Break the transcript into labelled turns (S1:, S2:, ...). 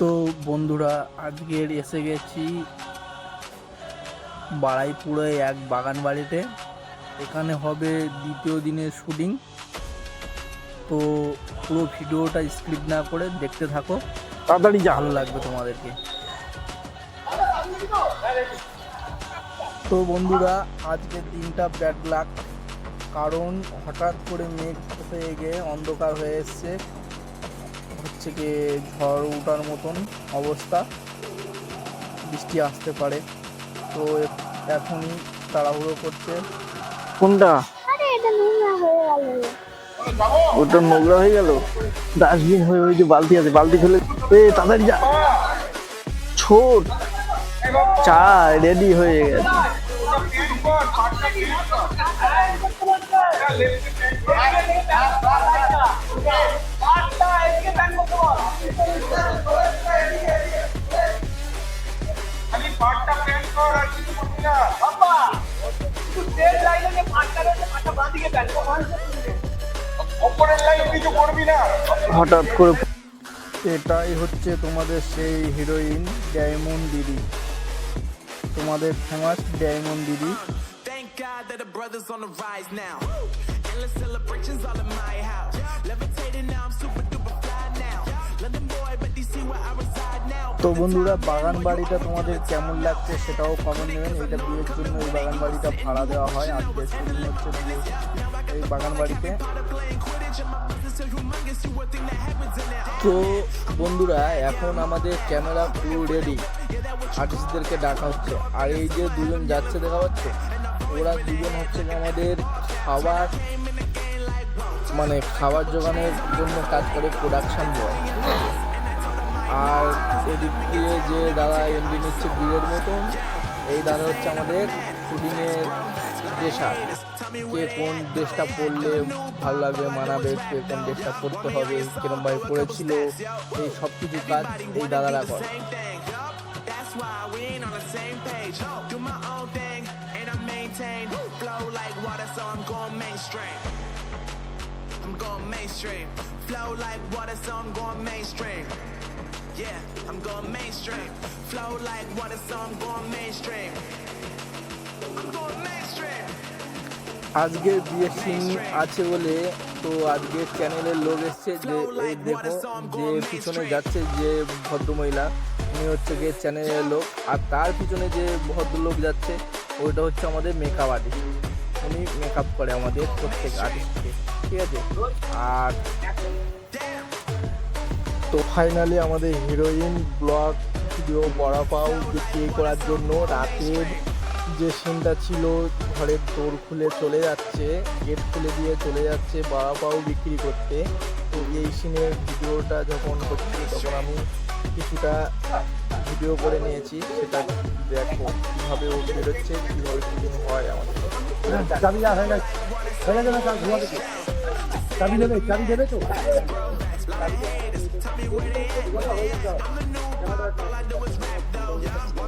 S1: তো বন্ধুরা আজকের এসে গেছি বাড়াইপুরে এক বাগান বাড়িতে এখানে হবে দ্বিতীয় দিনের শুটিং। তো পুরো ভিডিওটা স্ক্রিপ না করে দেখতে থাকো।
S2: তাড়াতাড়ি ভালো
S1: লাগবে তোমাদেরকে। তো বন্ধুরা আজকের দিনটা ব্যাড লাক কারণ হঠাৎ করে মেঘ হয়ে গিয়ে অন্ধকার হয়ে এসছে। হচ্ছে কি ঝড় ওঠার মতন অবস্থা। বৃষ্টি আসতে পারে। তো এখনই তাড়াহুড়ো করছে।
S2: কোনটা?
S3: আরে এটা নোংরা হয়ে গেল।
S2: ওটা নোংরা হয়ে গেল? ডাস্টবিন হয়ে ওই যে বালতি আছে বালতি ফেলে এ তাড়াতাড়ি যা। ছোট। চা রেডি হয়ে গেছে। হঠাৎ করে
S1: এটাই হচ্ছে তোমাদের সেই হিরোইন ডায়মন্ড দিদি। তোমাদের ফেমাস ডায়মন্ড দিদি।
S4: Thank God that the brothers on the rise now. তো বন্ধুরা, বাগান বাড়িটা তোমাদের কেমন লাগছে
S1: সেটাও কমেন্ট নেবেন। এটা বিয়ের জন্য এই বাগান বাড়িটা ভাড়া দেওয়া হয়। আজকে হচ্ছে
S4: এই বাগান বাড়িতে। তো
S1: বন্ধুরা, এখন আমাদের ক্যামেরা পুরো রেডি
S4: আর্টিস্টদেরকে ডাকা হচ্ছে। আর এই যে দুজন যাচ্ছে দেখা পাচ্ছে? ওরা দুজন হচ্ছে আমাদের খাবার মানে খাবার জোগানের জন্য কাজ করে প্রোডাকশন বয় আর এদিক দিয়ে যে দাদা এমডি নিচ্ছে বিয়ের মতন
S1: এই দাদা হচ্ছে আমাদের
S4: শুটিংয়ের ড্রেসার কে কোন ড্রেসটা পরলে ভালো লাগবে মানাবে কে কোন ড্রেসটা পরতে হবে কিরমভাবে পরেছিল এই
S1: সব কিছু কাজ এই দাদারা করে.
S4: I'm going mainstream. Flow like water, so I'm going mainstream. Yeah, I'm going mainstream. Flow like water, so I'm going mainstream. I'm going mainstream.
S1: আজকে বিয়ের সিন আছে বলে তো আজকে চ্যানেলের লোক এসছে যে এই দেখো যে পিছনে যাচ্ছে যে ভদ্রমহিলা উনি হচ্ছে গিয়ে চ্যানেলের লোক আর তার পিছনে যে ভদ্রলোক যাচ্ছে ওইটা হচ্ছে আমাদের মেকআপ আর্টিস্ট উনি মেকআপ করে আমাদের প্রত্যেক আর্টিস্টকে ঠিক আছে আর তো ফাইনালি আমাদের হিরোইন ব্লগ ভিডিও বড়া পাও বিক্রি করার জন্য রাতের যে সিনটা ছিল, ঘরের দোর খুলে চলে যাচ্ছে গেট খুলে দিয়ে চলে যাচ্ছে বড়া পাও বিক্রি করতে। তো এই সিনের ভিডিওটা যখন হচ্ছে, তখন আমি কিছুটা ভিডিও করে নিয়েছি, সেটা দেখো কীভাবে ও বেরোচ্ছে, কীভাবে শুটিং হয় আমাদের।
S5: চাবি হয়ে গেছে।
S4: হয়ে গেছে না ঘুমা থেকে চাবি দেবে Haters, tell me where they at, where they at. I'm a new pop, all I do is rap though. Yeah, I'm